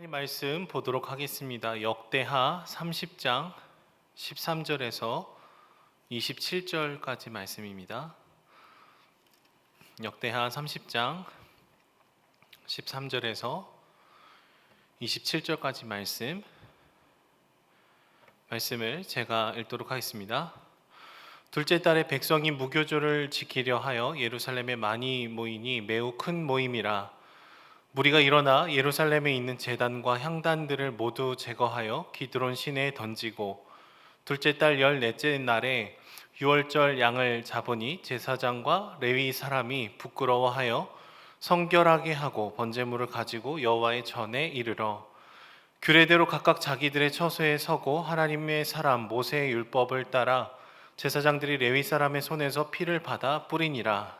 하나님 말씀 보도록 하겠습니다. 역대하 30장 13절에서 27절까지 말씀입니다. 역대하 30장 13절에서 27절까지 말씀 말씀을 제가 읽도록 하겠습니다. 둘째 달에 백성이 무교조를 지키려 하여 예루살렘에 많이 모이니 매우 큰 모임이라 무리가 일어나 예루살렘에 있는 제단과 향단들을 모두 제거하여 기드론 시내에 던지고 둘째 달 열넷째 날에 유월절 양을 잡으니 제사장과 레위 사람이 부끄러워하여 성결하게 하고 번제물을 가지고 여호와의 전에 이르러 규례대로 각각 자기들의 처소에 서고 하나님의 사람 모세의 율법을 따라 제사장들이 레위 사람의 손에서 피를 받아 뿌리니라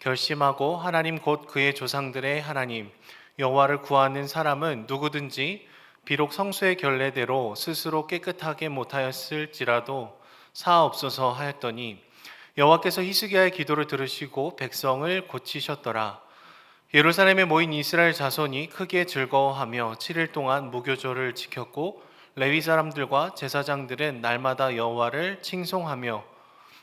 결심하고 하나님 곧 그의 조상들의 하나님 여호와를 구하는 사람은 누구든지 비록 성수의 결례대로 스스로 깨끗하게 못하였을지라도 사옵소서 하였더니 여호와께서 히스기야의 기도를 들으시고 백성을 고치셨더라. 예루살렘에 모인 이스라엘 자손이 크게 즐거워하며 7일 동안 무교조를 지켰고 레위 사람들과 제사장들은 날마다 여호와를 칭송하며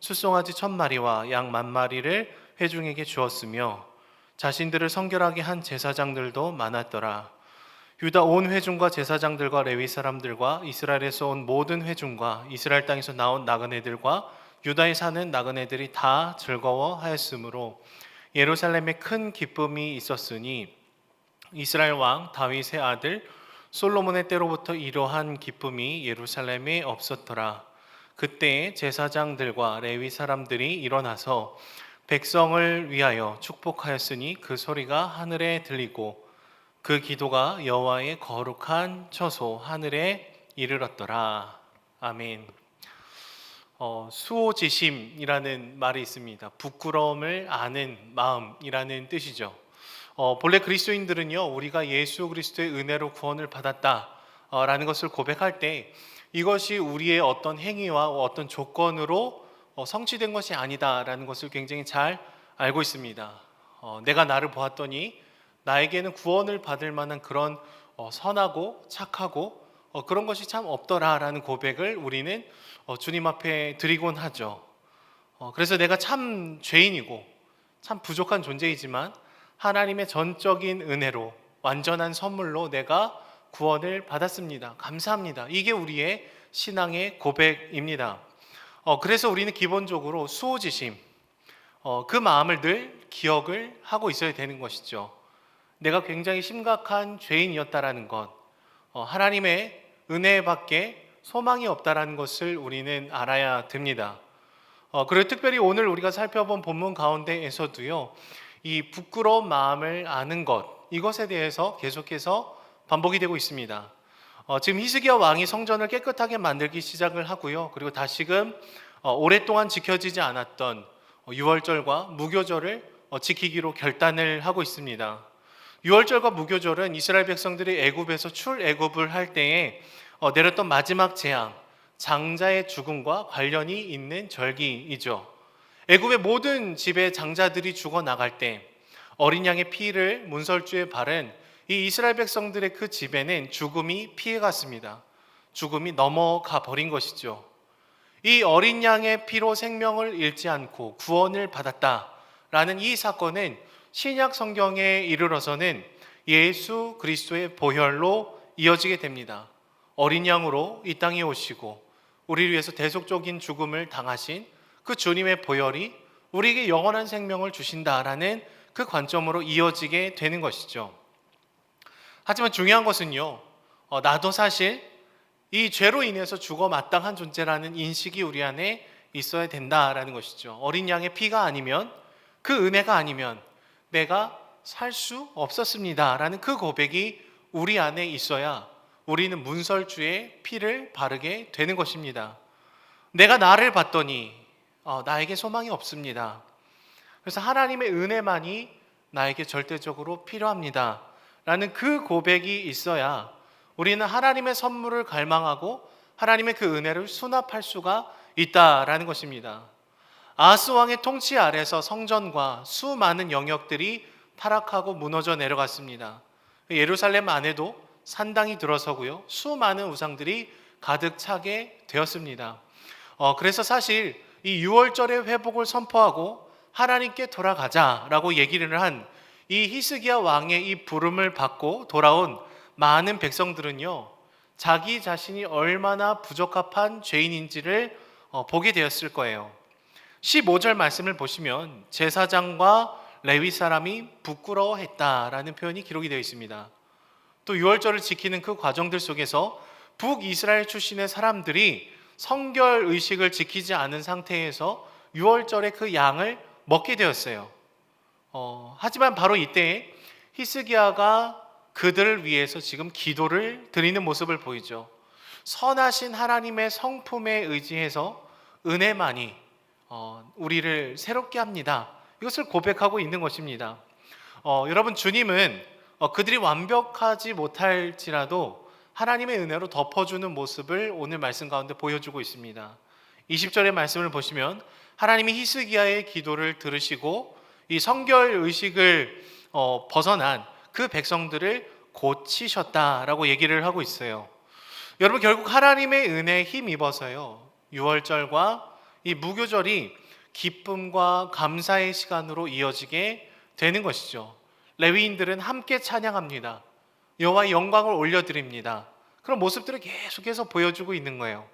숫송아지 천 마리와 양 만 마리를 회중에게 주었으며 자신들을 성결하게 한 제사장들도 많았더라. 유다 온 회중과 제사장들과 레위 사람들과 이스라엘에서 온 모든 회중과 이스라엘 땅에서 나온 나그네들과 유다에 사는 나그네들이 다 즐거워하였으므로 예루살렘에 큰 기쁨이 있었으니 이스라엘 왕 다윗의 아들 솔로몬의 때로부터 이러한 기쁨이 예루살렘에 없었더라. 그때 제사장들과 레위 사람들이 일어나서 백성을 위하여 축복하였으니 그 소리가 하늘에 들리고 그 기도가 여호와의 거룩한 처소 하늘에 이르렀더라. 아멘. 어, 수호지심이라는 말이 있습니다. 부끄러움을 아는 마음이라는 뜻이죠. 어, 본래 그리스도인들은요, 우리가 예수 그리스도의 은혜로 구원을 받았다라는 것을 고백할 때 이것이 우리의 어떤 행위와 어떤 조건으로 어, 성취된 것이 아니다라는 것을 굉장히 잘 알고 있습니다. 어, 내가 나를 보았더니 나에게는 구원을 받을 만한 그런 어, 선하고 착하고 어, 그런 것이 참 없더라라는 고백을 우리는 어, 주님 앞에 드리곤 하죠. 어, 그래서 내가 참 죄인이고 참 부족한 존재이지만 하나님의 전적인 은혜로 완전한 선물로 내가 구원을 받았습니다. 감사합니다. 이게 우리의 신앙의 고백입니다. 어, 그래서 우리는 기본적으로 수호지심, 어, 그 마음을 늘 기억을 하고 있어야 되는 것이죠. 내가 굉장히 심각한 죄인이었다라는 것, 어, 하나님의 은혜밖에 소망이 없다라는 것을 우리는 알아야 됩니다. 어, 그리고 특별히 오늘 우리가 살펴본 본문 가운데에서도요, 이 부끄러운 마음을 아는 것, 이것에 대해서 계속해서 반복이 되고 있습니다. 어, 지금 히스기야 왕이 성전을 깨끗하게 만들기 시작을 하고요. 그리고 다시금 어, 오랫동안 지켜지지 않았던 어, 유월절과 무교절을 어, 지키기로 결단을 하고 있습니다. 유월절과 무교절은 이스라엘 백성들이 애굽에서 출애굽을 할 때에 어, 내렸던 마지막 재앙, 장자의 죽음과 관련이 있는 절기이죠. 애굽의 모든 집의 장자들이 죽어 나갈 때 어린 양의 피를 문설주에 바른 이 이스라엘 백성들의 그 집에는 죽음이 피해갔습니다. 죽음이 넘어가 버린 것이죠. 이 어린 양의 피로 생명을 잃지 않고 구원을 받았다라는 이 사건은 신약 성경에 이르러서는 예수 그리스도의 보혈로 이어지게 됩니다. 어린 양으로 이 땅에 오시고 우리를 위해서 대속적인 죽음을 당하신 그 주님의 보혈이 우리에게 영원한 생명을 주신다라는 그 관점으로 이어지게 되는 것이죠. 하지만 중요한 것은요, 어, 나도 사실 이 죄로 인해서 죽어 마땅한 존재라는 인식이 우리 안에 있어야 된다라는 것이죠. 어린 양의 피가 아니면 그 은혜가 아니면 내가 살 수 없었습니다라는 그 고백이 우리 안에 있어야 우리는 문설주의 피를 바르게 되는 것입니다. 내가 나를 봤더니 어, 나에게 소망이 없습니다. 그래서 하나님의 은혜만이 나에게 절대적으로 필요합니다. 라는 그 고백이 있어야 우리는 하나님의 선물을 갈망하고 하나님의 그 은혜를 수납할 수가 있다라는 것입니다. 아하스 왕의 통치 아래서 성전과 수많은 영역들이 타락하고 무너져 내려갔습니다. 예루살렘 안에도 산당이 들어서고요. 수많은 우상들이 가득 차게 되었습니다. 어, 그래서 사실 이 6월절의 회복을 선포하고 하나님께 돌아가자라고 얘기를 한 이 히스기야 왕의 이 부름을 받고 돌아온 많은 백성들은요, 자기 자신이 얼마나 부적합한 죄인인지를 어, 보게 되었을 거예요. 15절 말씀을 보시면 제사장과 레위 사람이 부끄러워했다라는 표현이 기록이 되어 있습니다. 또 6월절을 지키는 그 과정들 속에서 북이스라엘 출신의 사람들이 성결 의식을 지키지 않은 상태에서 6월절의 그 양을 먹게 되었어요. 어, 하지만 바로 이때 히스기야가 그들을 위해서 지금 기도를 드리는 모습을 보이죠. 선하신 하나님의 성품에 의지해서 은혜만이 어, 우리를 새롭게 합니다. 이것을 고백하고 있는 것입니다. 어, 여러분 주님은 어, 그들이 완벽하지 못할지라도 하나님의 은혜로 덮어주는 모습을 오늘 말씀 가운데 보여주고 있습니다. 20절의 말씀을 보시면 하나님이 히스기야의 기도를 들으시고 이 성결 의식을 어, 벗어난 그 백성들을 고치셨다라고 얘기를 하고 있어요. 여러분 결국 하나님의 은혜에 힘입어서요. 6월절과 이 무교절이 기쁨과 감사의 시간으로 이어지게 되는 것이죠. 레위인들은 함께 찬양합니다. 여호와의 영광을 올려드립니다. 그런 모습들을 계속해서 보여주고 있는 거예요.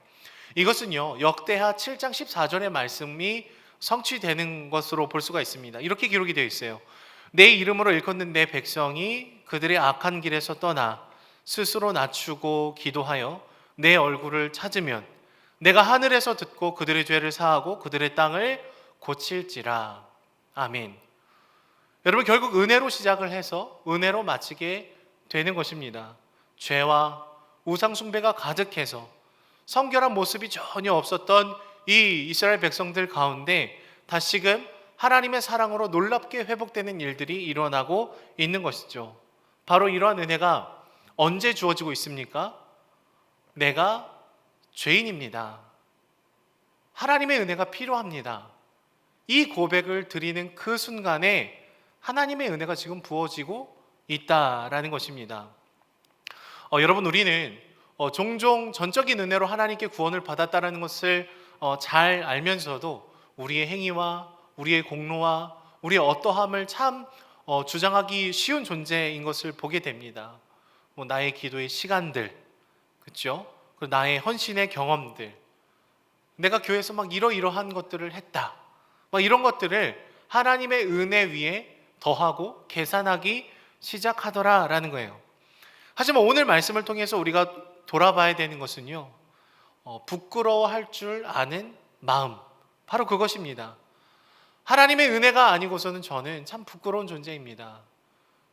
이것은요 역대하 7장 14절의 말씀이 성취되는 것으로 볼 수가 있습니다. 이렇게 기록이 되어 있어요. 내 이름으로 일컫는 내 백성이 그들의 악한 길에서 떠나 스스로 낮추고 기도하여 내 얼굴을 찾으면 내가 하늘에서 듣고 그들의 죄를 사하고 그들의 땅을 고칠지라. 아멘. 여러분 결국 은혜로 시작을 해서 은혜로 마치게 되는 것입니다. 죄와 우상 숭배가 가득해서 성결한 모습이 전혀 없었던 이 이스라엘 백성들 가운데 다시금 하나님의 사랑으로 놀랍게 회복되는 일들이 일어나고 있는 것이죠. 바로 이러한 은혜가 언제 주어지고 있습니까? 내가 죄인입니다. 하나님의 은혜가 필요합니다. 이 고백을 드리는 그 순간에 하나님의 은혜가 지금 부어지고 있다라는 것입니다. 어, 여러분 우리는 어, 종종 전적인 은혜로 하나님께 구원을 받았다라는 것을 어, 잘 알면서도 우리의 행위와 우리의 공로와 우리의 어떠함을 참 어, 주장하기 쉬운 존재인 것을 보게 됩니다. 뭐 나의 기도의 시간들, 그렇죠? 그리고 나의 헌신의 경험들, 내가 교회에서 막 이러이러한 것들을 했다. 막 이런 것들을 하나님의 은혜 위에 더하고 계산하기 시작하더라라는 거예요. 하지만 오늘 말씀을 통해서 우리가 돌아봐야 되는 것은요, 어, 부끄러워할 줄 아는 마음, 바로 그것입니다. 하나님의 은혜가 아니고서는 저는 참 부끄러운 존재입니다.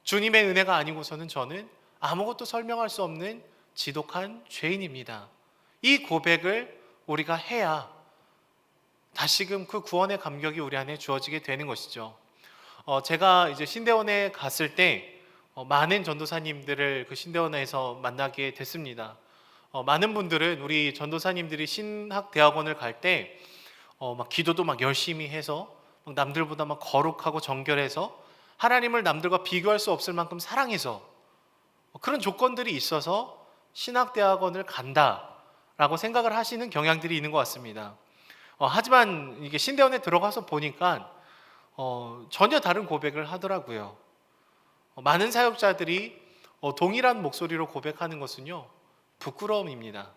주님의 은혜가 아니고서는 저는 아무것도 설명할 수 없는 지독한 죄인입니다. 이 고백을 우리가 해야 다시금 그 구원의 감격이 우리 안에 주어지게 되는 것이죠. 어, 제가 이제 신대원에 갔을 때 어, 많은 전도사님들을 그 신대원에서 만나게 됐습니다. 어, 많은 분들은 우리 전도사님들이 신학 대학원을 갈때 어, 막 기도도 막 열심히 해서 막 남들보다 막 거룩하고 정결해서 하나님을 남들과 비교할 수 없을 만큼 사랑해서 어, 그런 조건들이 있어서 신학 대학원을 간다라고 생각을 하시는 경향들이 있는 것 같습니다. 어, 하지만 이게 신대원에 들어가서 보니까 어, 전혀 다른 고백을 하더라고요. 어, 많은 사역자들이 어, 동일한 목소리로 고백하는 것은요, 부끄러움입니다.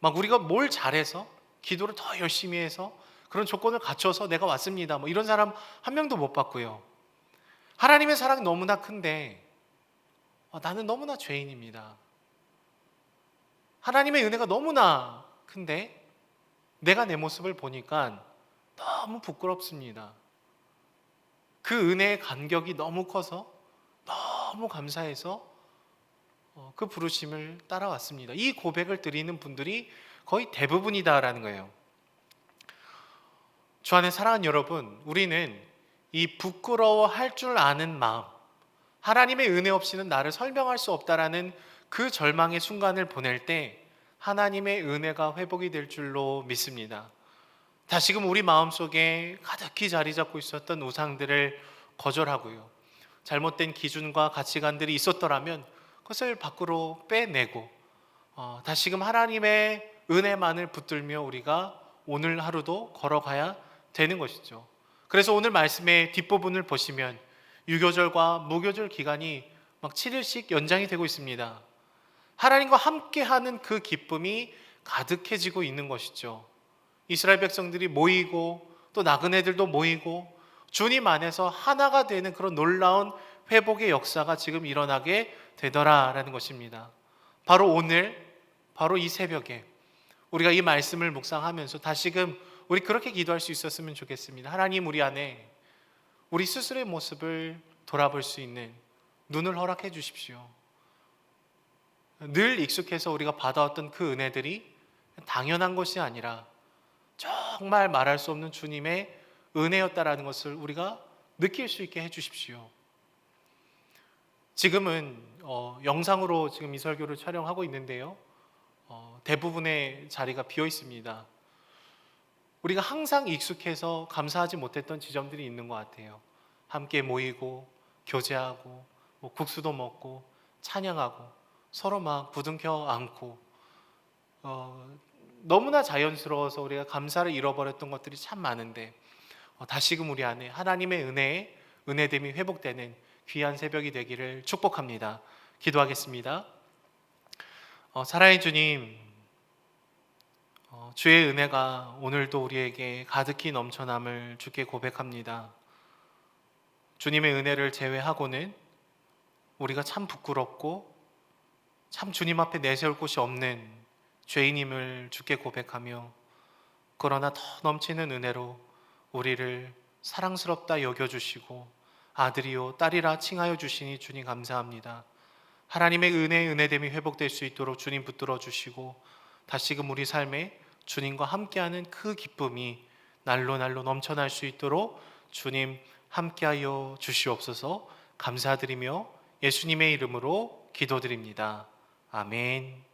막 우리가 뭘 잘해서 기도를 더 열심히 해서 그런 조건을 갖춰서 내가 왔습니다. 뭐 이런 사람 한 명도 못 봤고요. 하나님의 사랑 너무나 큰데 어, 나는 너무나 죄인입니다. 하나님의 은혜가 너무나 큰데 내가 내 모습을 보니까 너무 부끄럽습니다. 그 은혜의 간격이 너무 커서 너무 감사해서 어, 그 부르심을 따라왔습니다. 이 고백을 드리는 분들이 거의 대부분이다라는 거예요. 주 안에 사랑하는 여러분, 우리는 이 부끄러워할 줄 아는 마음, 하나님의 은혜 없이는 나를 설명할 수 없다라는 그 절망의 순간을 보낼 때 하나님의 은혜가 회복이 될 줄로 믿습니다. 다시금 우리 마음속에 가득히 자리 잡고 있었던 우상들을 거절하고요. 잘못된 기준과 가치관들이 있었더라면 그것을 밖으로 빼내고 어, 다시금 하나님의 은혜만을 붙들며 우리가 오늘 하루도 걸어가야 되는 것이죠. 그래서 오늘 말씀의 뒷부분을 보시면 유교절과 무교절 기간이 막 7일씩 연장이 되고 있습니다. 하나님과 함께하는 그 기쁨이 가득해지고 있는 것이죠. 이스라엘 백성들이 모이고 또 나그네들도 모이고 주님 안에서 하나가 되는 그런 놀라운 회복의 역사가 지금 일어나게 되더라라는 것입니다. 바로 오늘, 바로 이 새벽에 우리가 이 말씀을 묵상하면서 다시금 우리 그렇게 기도할 수 있었으면 좋겠습니다. 하나님 우리 안에 우리 스스로의 모습을 돌아볼 수 있는 눈을 허락해 주십시오. 늘 익숙해서 우리가 받아왔던 그 은혜들이 당연한 것이 아니라 정말 말할 수 없는 주님의 은혜였다라는 것을 우리가 느낄 수 있게 해 주십시오. 지금은 어, 영상으로 지금 이 설교를 촬영하고 있는데요. 어, 대부분의 자리가 비어 있습니다. 우리가 항상 익숙해서 감사하지 못했던 지점들이 있는 것 같아요. 함께 모이고 교제하고 뭐 국수도 먹고 찬양하고 서로 막 부둥켜 안고 어, 너무나 자연스러워서 우리가 감사를 잃어버렸던 것들이 참 많은데 어, 다시금 우리 안에 하나님의 은혜에 은혜됨이 회복되는 귀한 새벽이 되기를 축복합니다. 기도하겠습니다. 어, 사랑의 주님, 어, 주의 은혜가 오늘도 우리에게 가득히 넘쳐남을 주께 고백합니다. 주님의 은혜를 제외하고는 우리가 참 부끄럽고 참 주님 앞에 내세울 곳이 없는 죄인임을 주께 고백하며 그러나 더 넘치는 은혜로 우리를 사랑스럽다 여겨주시고 아들이요 딸이라 칭하여 주시니 주님 감사합니다. 하나님의 은혜 은혜됨이 회복될 수 있도록 주님 붙들어 주시고 다시금 우리 삶에 주님과 함께하는 그 기쁨이 날로 날로 넘쳐날 수 있도록 주님 함께하여 주시옵소서 감사드리며 예수님의 이름으로 기도드립니다. 아멘.